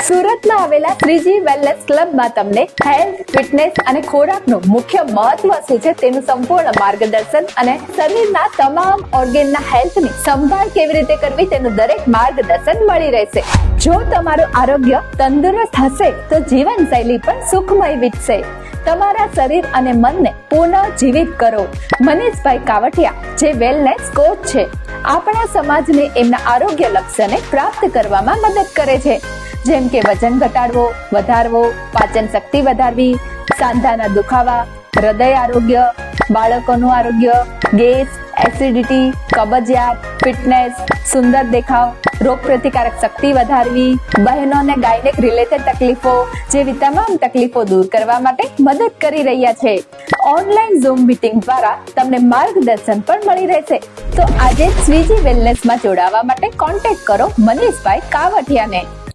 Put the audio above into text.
સુરતમાં આવેલા શ્રીજી વેલનેસ ક્લબમાં તમને હેલ્થ ફિટનેસ અને ખોરાકનું મુખ્ય મહત્વ શું છે તેનું સંપૂર્ણ માર્ગદર્શન અને શરીરના તમામ ઓર્ગેનના હેલ્થની સંભાળ કેવી રીતે કરવી તેનું દરેક માર્ગદર્શન મળી રહેશે. જો તમારું આરોગ્ય તંદુરસ્ત હશે, તો જીવનશૈલી પણ સુખમય વીતશે તમારા શરીર અને મનને પુનઃ જીવિત કરો. મનીષભાઈ કાવઠિયા જે વેલનેસ કોચ છે. આપણા સમાજને એમના આરોગ્ય લક્ષ્યને પ્રાપ્ત કરવામાં મદદ કરે છે. જેમ કે વજન ઘટાડવો, વધારવો, પાચન શક્તિ વધારવી, સાંધાના દુખાવા, હૃદય આરોગ્ય, બાળકોનું આરોગ્ય, ગેસ, એસિડિટી, કબજિયાત, ફિટનેસ, સુંદર દેખાવ, રોગ પ્રતિકારક શક્તિ વધારવી બહેનોને ગાયનેક રિલેટેડ તકલીફો, જેવી તમામ તકલીફો દૂર કરવા માટે મદદ કરી રહ્યા છે. ઓનલાઈન ઝૂમ મીટિંગ દ્વારા તમને માર્ગદર્શન પણ મળી રહેશે. તો આજે સ્વીજી વેલનેસમાં જોડાવા માટે કોન્ટેક્ટ કરો મનીષભાઈ કાવઠિયાને.